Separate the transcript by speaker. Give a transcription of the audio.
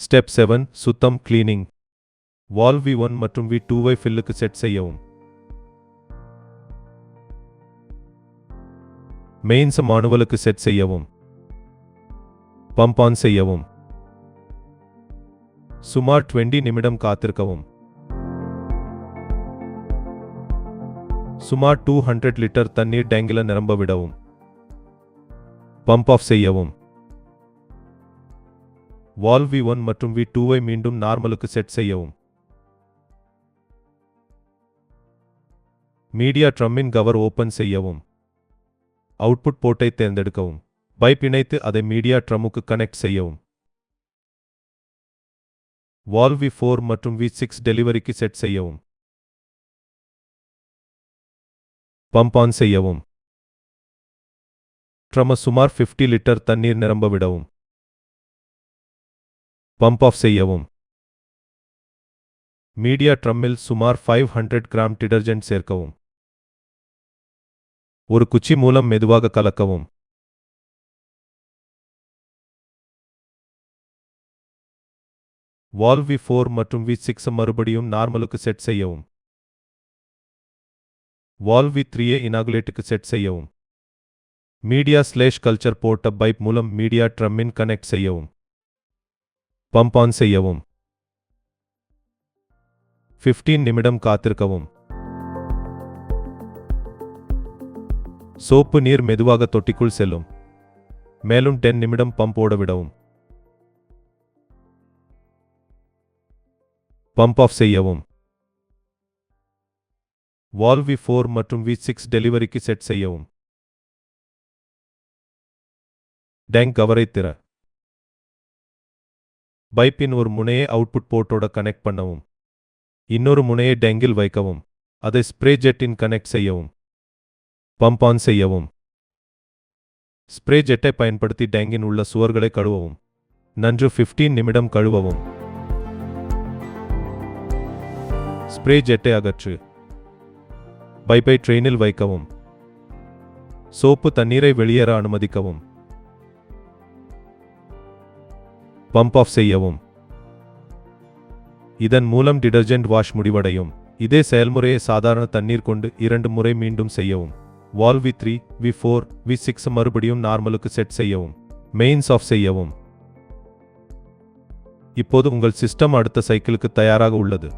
Speaker 1: Step seven சுத்தம் cleaning valve V one மற்றும் V டூவை ஃபில்லுக்கு செட் செய்யவும். மெயின்ஸ் மானுவலுக்கு செட் செய்யவும். பம்ப் ஆன் செய்யவும். சுமார் 20 நிமிடம் காத்திருக்கவும். சுமார் 200 லிட்டர் தண்ணீர் டேங்கில நிரம்ப விடவும். பம்ப் ஆஃப் செய்யவும். வால் வி ஒன் மற்றும் வி டூவை மீண்டும் நார்மலுக்கு செட் செய்யவும். மீடியா ட்ரம்மின் கவர் ஓப்பன் செய்யவும். அவுட்புட் போர்ட்டை தேர்ந்தெடுக்கவும். பைப் இணைத்து அதை மீடியா ட்ரம்முக்கு கனெக்ட் செய்யவும். வால் வி ஃபோர் மற்றும் வி சிக்ஸ் டெலிவரிக்கு செட் செய்யவும். பம்ப் ஆன் செய்யவும். ட்ரம சுமார் 50 லிட்டர் தண்ணீர் நிரம்ப விடவும். பம்ப் ஆஃப் செய்யவும். மீடியா ட்ரம்மில் சுமார் 500 கிராம் டிடர்ஜென்ட் சேர்க்கவும். ஒரு குச்சி மூலம் மெதுவாக கலக்கவும். வால் வி ஃபோர் மற்றும் வி சிக்ஸ் மறுபடியும் நார்மலுக்கு செட் செய்யவும். வால் வி த்ரீயை இனாகுலேட்டுக்கு செட் செய்யவும். மீடியா ஸ்லேஷ் கல்ச்சர் போர்ட்ட பைப் மூலம் மீடியா ட்ரம்மின் கனெக்ட் செய்யவும். பம்ப் ஆன் செய்யவும். 15 நிமிடம் காத்திருக்கவும். சோப்பு நீர் மெதுவாக தொட்டிக்குள் செல்லும். மேலும் 10 நிமிடம் பம்ப் ஓட விடவும். பம்ப் ஆஃப் செய்யவும். வால் வி ஃபோர் மற்றும் வி சிக்ஸ் டெலிவரிக்கு செட் செய்யவும். டேங்க் கவரை திற. பைப்பின் ஒரு முனையை அவுட்புட் போர்ட்டோட கனெக்ட் பண்ணவும். இன்னொரு முனையை டேங்கில் வைக்கவும். அதை ஸ்ப்ரே ஜெட்டின் கனெக்ட் செய்யவும். பம்ப் ஆன் செய்யவும். ஸ்ப்ரே ஜெட்டை பயன்படுத்தி டேங்கின் உள்ள சுவர்களை கழுவவும். நன்று 15 நிமிடம் கழுவவும். ஸ்ப்ரே ஜெட்டை அகற்று. பைப்பை ட்ரெயினில் வைக்கவும். சோப்பு தண்ணீரை வெளியேற அனுமதிக்கவும். பம்ப் ஆஃப் செய்யவும். இதன் மூலம் டிடர்ஜென்ட் வாஷ் முடிவடையும். இதே செயல்முறையை சாதாரண தண்ணீர் கொண்டு இரண்டு முறை மீண்டும் செய்யவும். Valve V three V four V six மறுபடியும் நார்மலுக்கு செட் செய்யவும். மெயின்ஸ் ஆஃப் செய்யவும். இப்போது உங்கள் சிஸ்டம் அடுத்த சைக்கிளுக்கு தயாராக உள்ளது.